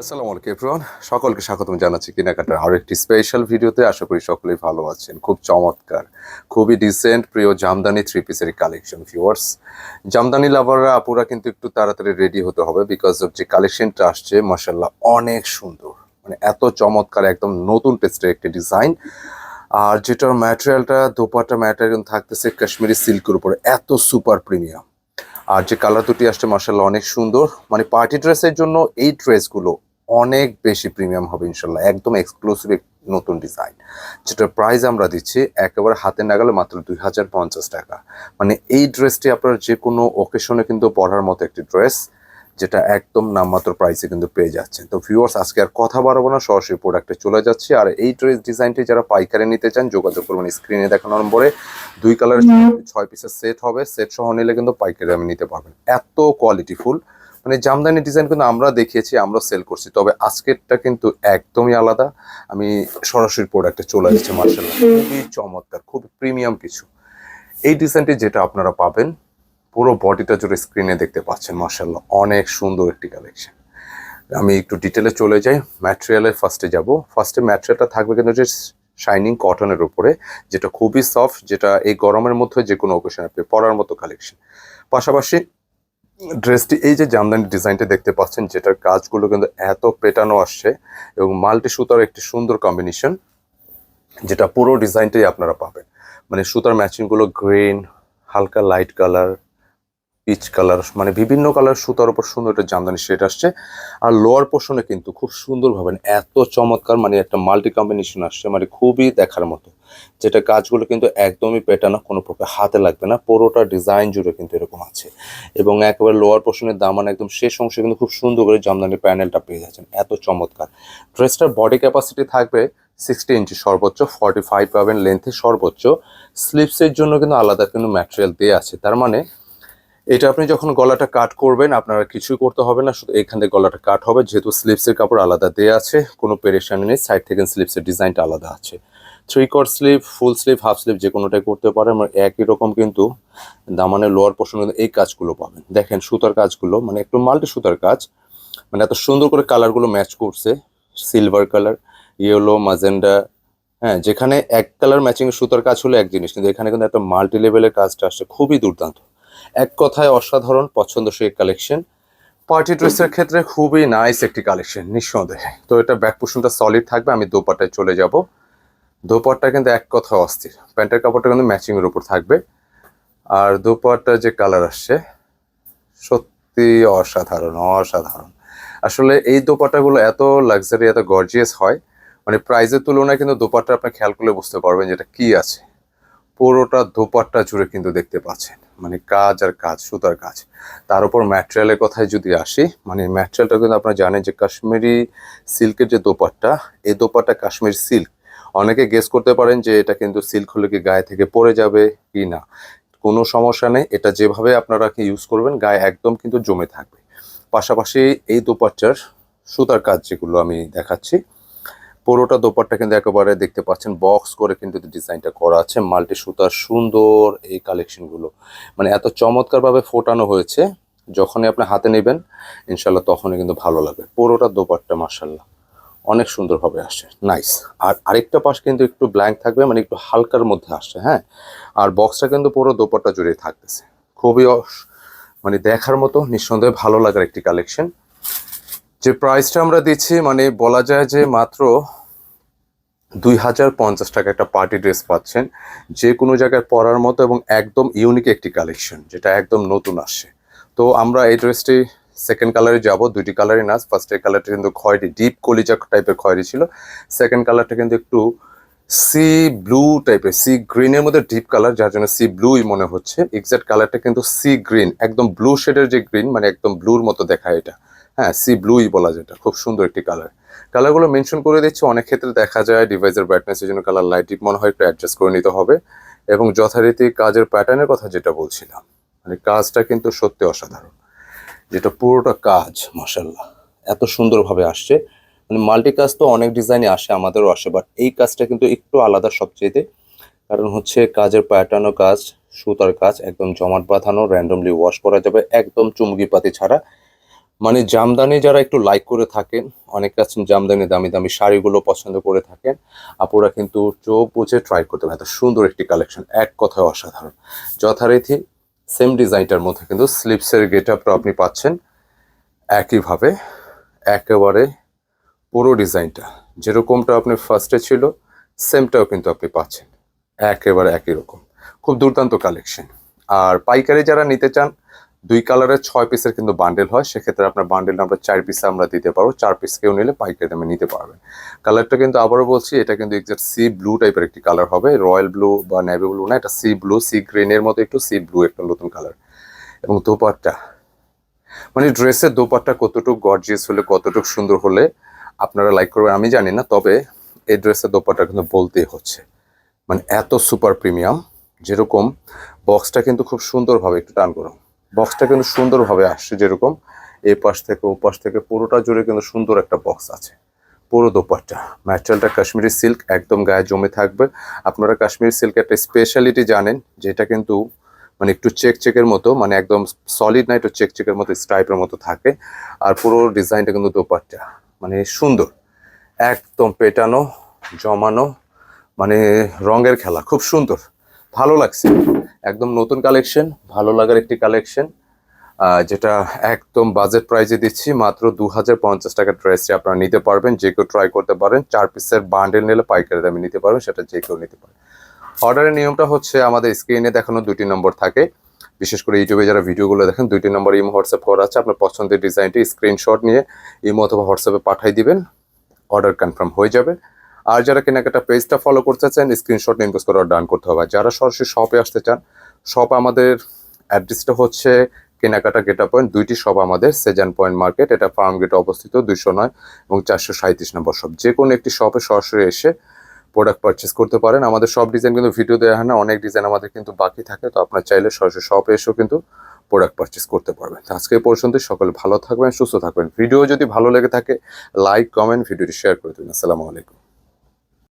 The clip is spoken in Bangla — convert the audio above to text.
আসসালামু আলাইকুম এভরিওয়ান সকলকে স্বাগতম জানাচ্ছি কেনাকাটার আরও একটি স্পেশাল ভিডিওতে। আশা করি সকলেই ভালো আছেন। খুব চমৎকার, খুবই ডিসেন্ট প্রিয় জামদানি থ্রি পিসের কালেকশন ভিউয়ার্স জামদানি লাভাররা আপুরা কিন্তু একটু তাড়াতাড়ি রেডি হতে হবে বিকজ অফ যে কালেকশনটা আসছে মাসাল্লাহ অনেক সুন্দর। মানে এত চমৎকার, একদম নতুন টেস্টের একটি ডিজাইন আর যেটার ম্যাটেরিয়ালটা দোপাটা ম্যাটেরিয়াল থাকতেছে কাশ্মীরি সিল্কের উপরে, এত সুপার প্রিমিয়াম আর যে কালার দুটি আসছে মার্শাল্লাহ অনেক সুন্দর। মানে পার্টি ড্রেসের জন্য এই ড্রেসগুলো অনেক বেশি প্রিমিয়াম হবে ইনশাল্লাহ, একদম এক্সক্লুসিভ নতুন ডিজাইন যেটার প্রাইস আমরা দিচ্ছি একেবারে হাতে নাগালে মাত্র দুই হাজার পঞ্চাশ টাকা। মানে এই ড্রেসটি আপনার যে কোনো ওকেশনে কিন্তু পরার মতো একটি ড্রেস যেটা একদম নামমাত্র প্রাইসে কিন্তু পেয়ে যাচ্ছেন। তো ভিউয়ার্স আজকে আর কথা বাড়াবো না, সরাসরি প্রোডাক্টে চলে যাচ্ছি। আর এই ড্রেস ডিজাইনটি যারা পাইকারি নিতে চান, যোগাযোগ করবেন স্ক্রিনে দেখানো নম্বরে। দুই কালার ছয় পিসের সেট হবে। সেট সহ নিলে কিন্তু পাইকারি আমি নিতে পারবেন। এত কোয়ালিটিফুল মানে জামদানি ডিজাইন কিন্তু আমরা দেখিয়েছি, আমরা সেল করছি। তবে আজকেরটা কিন্তু একদমই আলাদা। আমি সরাসরি প্রোডাক্টে চলে এসেছি মার্শাল্লাহ। খুবই চমৎকার খুবই প্রিমিয়াম কিছু। এই ডিজাইনটি যেটা আপনারা পাবেন, পুরো বডিটা জুড়ে স্ক্রিনে দেখতে পাচ্ছেন, মার্শাল্লাহ। অনেক সুন্দর একটি কালেকশন আমি একটু ডিটেলে চলে যাই। ম্যাটেরিয়ালের ফার্স্টে যাব। ফার্স্টে ম্যাটেরিয়ালটা থাকবে কিন্তু যে শাইনিং কটনের উপরে, যেটা খুবই সফট যেটা এই গরমের মধ্যে যে কোনো অকেশন আপনি পরার মতো কালেকশন পাশাপাশি ড্রেসটি, এই যে জামদানি ডিজাইনটা দেখতে পাচ্ছেন, যেটার কাজগুলো কিন্তু এত পেটানো আসছে এবং মাল্টি সুতার একটি সুন্দর কম্বিনেশন যেটা পুরো ডিজাইনটাই আপনারা পাবেন। মানে সুতার ম্যাচিংগুলো গ্রিন হালকা লাইট কালার পিচ কালার মানে বিভিন্ন কালার সুতার উপর সুন্দর একটা জামদানি শেড আসছে। আর লোয়ার পোর্শনে কিন্তু খুব সুন্দর ভাবে এত চমৎকার মানে একটা মাল্টি কম্বিনেশন আসছে মানে খুবই দেখার মতো। যেটা কাজগুলো কিন্তু একদমই পেটানো কোনো প্রকার হাতে লাগবে না, পুরোটা ডিজাইন জুড়ে কিন্তু এরকম আছে। এবং একেবারে লোয়ার পোর্শনের দামান একদম শেষ অংশে কিন্তু খুব সুন্দর করে জামদানি প্যানেলটা পেয়ে যাচ্ছেন, এত চমৎকার। ড্রেসটার বডি ক্যাপাসিটি থাকবে সিক্সটি ইঞ্চি সর্বোচ্চ ফর্টি ফাইভ পাবেন লেন্থে সর্বোচ্চ। স্লিপসের জন্য কিন্তু আলাদা কিন্তু ম্যাটেরিয়াল দিয়ে আছে, তার মানে এটা আপনি যখন গলাটা কাট করবেন, আপনারা কিছুই করতে হবে না। শুধু এখান থেকে গলাটা কাট হবে, যেহেতু স্লিপসের কাপড় আলাদা দেওয়া আছে, কোনো পেরেশানি নেই সাইড থেকে স্লিপসের ডিজাইনটা আলাদা আছে। Three quarter sleeve full sleeve half sleeve যে কোনোটাই করতে পারেন মানে একই রকম কিন্তু দামানের লোয়ার পোর্শনে এই কাজগুলো পাবেন। দেখেন সুতার কাজগুলো মানে একটু মাল্টি সুতার কাজ মানে এত সুন্দর করে কালারগুলো ম্যাচ করছে সিলভার কালার ইয়েলো মাজেন্ডা হ্যাঁ যেখানে এক কালার ম্যাচিং সুতার কাজ হলো এক জিনিস, কিন্তু এখানে কিন্তু একটা মাল্টি লেভেলের কাজটা আসছে, খুবই দুর্দান্ত। এক কথায় অসাধারণ পছন্দসই কালেকশন পার্টি ড্রেসের ক্ষেত্রে খুবই নাইস একটি কালেকশন নিঃসন্দেহে। তো এটা ব্যাক পোর্শনটা সলিড থাকবে, আমি দোপাটায় চলে যাব। দোপাট্টা কিন্তু এক কথায় অস্থির। প্যান্টের কাপড়টা কিন্তু ম্যাচিং এর উপর থাকবে। আর দোপাট্টার যে কালার আসছে, সত্যি অসাধারণ অসাধারণ। আসলে এই দোপাট্টাগুলো এত লাক্সারি এত গর্জিয়াস হয় মানে প্রাইজের তুলনায় কিন্তু দোপাট্টা আপনি খেয়াল করলে বুঝতে পারবেন যেটা কি আছে। পুরোটা দোপাট্টা জুড়ে কিন্তু দেখতে পাচ্ছেন। মানে কাজ আর কাজ, সুতার কাজ। তার উপর ম্যাটেরিয়ালের কথায় যদি আসি মানে ম্যাটেরিয়ালটা কিন্তু আপনারা জানেন যে কাশ্মীরি সিল্কের যে দোপাট্টা, এই দোপাট্টা কাশ্মীর সিল্ক। অনেকে গেস করতে পারেন যে এটা কিন্তু সিল্ক হলে কি গায়ে থেকে পড়ে যাবে কি না। কোনো সমস্যা নেই, এটা যেভাবে আপনারা কি ইউজ করবেন, গায়ে একদম কিন্তু জমে থাকবে। পাশাপাশি এই দোপাট্টার সুতার কাজ যেগুলো আমি দেখাচ্ছি পুরোটা দোপাট্টা কিন্তু একেবারে দেখতে পাচ্ছেন বক্স করে কিন্তু ডিজাইনটা করা আছে, মাল্টি সুতার সুন্দর এই কালেকশনগুলো মানে এত চমৎকারভাবে ফোটানো হয়েছে, যখনই আপনি হাতে নেবেন ইনশাল্লাহ তখনই কিন্তু ভালো লাগবে। পুরোটা দোপাট্টা মার্শাল্লাহ অনেক সুন্দরভাবে আসে নাইস আর আরেকটা পাশ কিন্তু একটু ব্ল্যাঙ্ক থাকবে মানে একটু হালকার মধ্যে আসছে হ্যাঁ? আর বক্সটা কিন্তু পুরো দোপাট্টা জুড়ে থাকতেছে। খুবই মানে দেখার মতো, নিঃসন্দেহে ভালো লাগার একটি কালেকশন যে প্রাইসটা আমরা দিচ্ছি মানে বলা যায় যে মাত্র দুই হাজার পঞ্চাশ টাকা একটা পার্টি ড্রেস পাচ্ছেন। যে কোনো জায়গায় পরার মতো এবং একদম ইউনিক একটি কালেকশন যেটা একদম নতুন আসছে। তো আমরা এই ড্রেসটি সেকেন্ড কালারে যাব, দুইটি কালারই না ফার্স্টের কালারটা কিন্তু খয়েরি ডিপ কলিজা টাইপের খয়েরি ছিল। সেকেন্ড কালারটা কিন্তু একটু সি ব্লু টাইপের সি গ্রিনের মধ্যে ডিপ কালার যার জন্য সি ব্লুই মনে হচ্ছে। এক্সাক্ট কালারটা কিন্তু সি গ্রিন একদম ব্লু শেডের যে গ্রিন মানে একদম ব্লুর মতো দেখায় এটা। হ্যাঁ সি ব্লুই বলা যেটা, খুব সুন্দর একটি কালার কালারগুলো মেনশন করে দিচ্ছি, অনেক ক্ষেত্রে দেখা যায় ডিভাইসের ব্রাইটনেসের জন্য কালার লাইট মনে হয় একটু অ্যাডজাস্ট করে নিতে হবে। এবং যথারীতি কাজের প্যাটার্নের কথা যেটা বলছিলাম মানে কাজটা কিন্তু সত্যি অসাধারণ। যেটা পুরোটা কাজ মাসাল্লাহ এত সুন্দরভাবে আসছে। মানে মাল্টি কাজ তো অনেক ডিজাইনে আসে আমাদেরও আসে বাট এই কাজটা কিন্তু একটু আলাদা সবচেয়েতে কারণ হচ্ছে কাজের প্যাটার্নও কাজ, সুতার কাজ, একদম জমাট বাঁধানো র্যান্ডমলি ওয়াশ করা যাবে, একদম চুমকি পাতি ছাড়া। মানে জামদানি যারা একটু লাইক করে থাকেন, অনেক আছেন জামদানি দামি দামি শাড়িগুলো পছন্দ করে থাকেন, আপুরা কিন্তু চোখ বুঝে ট্রাই করতে পারেন। এত সুন্দর একটি কালেকশন এক কথায় অসাধারণ। যথারীতি সেম ডিজাইনটার মধ্যে কিন্তু স্লিপসের গেট আপটা আপনি পাচ্ছেন। একইভাবে একেবারে পুরো ডিজাইনটা যেরকমটা আপনি ফার্স্টে ছিল সেমটাও কিন্তু আপনি পাচ্ছেন। একেবারে একই রকম। খুব দুর্দান্ত কালেকশন আর পাইকারি যারা নিতে চান দুই কালারের ছয় পিসের কিন্তু বান্ডেল হয়, সেক্ষেত্রে আপনার বান্ডেল আমরা চার পিসে আমরা দিতে পারব, চার পিস কেউ নিলে পাইকারি দামে নিতে পারবেন। কালারটা কিন্তু আবারও বলছি, এটা কিন্তু এক্সাক্ট সি ব্লু টাইপের একটি কালার হবে, রয়্যাল ব্লু বা নেভি ব্লু না, এটা সি ব্লু, সি গ্রিনের মতো একটু সি ব্লু একটা নতুন কালার। এবং দোপাট্টা মানে ড্রেসের দোপাট্টা কতটুকু গর্জিয়াস হলে, কতটুকু সুন্দর হলে আপনারা লাইক করবেন, আমি জানি না, তবে এই ড্রেসের দোপাট্টা কিন্তু বলতেই হচ্ছে। মানে এত সুপার প্রিমিয়াম যেরকম বক্সটা কিন্তু খুব সুন্দরভাবে একটু টান করো বক্সটা কিন্তু সুন্দরভাবে আসছে যেরকম। এই পাশ থেকে ও পাশ থেকে পুরোটা জুড়ে কিন্তু সুন্দর একটা বক্স আছে। পুরো দোপাট্টা। ম্যাটেরিয়ালটা কাশ্মীরি সিল্ক একদম গায়ে জমে থাকবে। আপনারা কাশ্মীরি সিল্ক একটা স্পেশালিটি জানেন, যেটা কিন্তু মানে একটু চেক চেকের মতো মানে একদম সলিড না, একটু চেক চেকের মতো স্ট্রাইপের মতো থাকে। আর পুরো ডিজাইনটা কিন্তু দোপাট্টা। মানে সুন্দর। একদম পেটানো, জমানো মানে রঙের খেলা, খুব সুন্দর। ভালো লাগছে। একদম নতুন কালেকশন ভালো লাগার একটি কালেকশন যেটা একদম বাজেট প্রাইজে দিচ্ছি, মাত্র দু হাজার পঞ্চাশ টাকার ড্রেসটি আপনারা নিতে পারবেন, যে কেউ ট্রাই করতে পারেন, চার পিসের বান্ডেল নিলে পাইকারি দামে নিতে পারবেন, সেটা যে কেউ নিতে পারেন অর্ডারের নিয়মটা হচ্ছে আমাদের স্ক্রিনে দেখানো দুটি নম্বর থাকে। বিশেষ করে ইউটিউবে যারা ভিডিওগুলো দেখেন, দুইটি নম্বর ইমো হোয়াটসঅ্যাপ করা আছে, আপনার পছন্দের ডিজাইনটি স্ক্রিনশট নিয়ে ইমো অথবা হোয়াটসঅ্যাপে পাঠিয়ে দিবেন। অর্ডার কনফার্ম হয়ে যাবে। আর যারা কেনাকাটা পেজটা ফলো করতে চান স্ক্রিনশট ইনভেস করে ডান করতে হবে। যারা সরাসরি শপে আসতে চান শপ আমাদের অ্যাড্রেসটা হচ্ছে কেনাকাটা গেটা পয়েন্ট দুইটি শপ আমাদের সেজান পয়েন্ট মার্কেট এটা ফার্ম গেটে অবস্থিত, দুইশো নয় এবং চারশো সাঁত্রিশ নম্বর শপ যে কোনো একটি শপে সরাসরি এসে প্রোডাক্ট পারচেস করতে পারেন। আমাদের সব ডিজাইন কিন্তু ভিডিও দেওয়া হয় না, অনেক ডিজাইন আমাদের কিন্তু বাকি থাকে, তো আপনার চাইলে সরাসরি শপে এসেও কিন্তু প্রোডাক্ট পারচেস করতে পারবেন। আজকে পর্যন্ত সকলে ভালো থাকবেন, সুস্থ থাকবেন। ভিডিও যদি ভালো লেগে থাকে লাইক কমেন্ট ভিডিওটি শেয়ার করে দিন। আসসালামু আলাইকুম।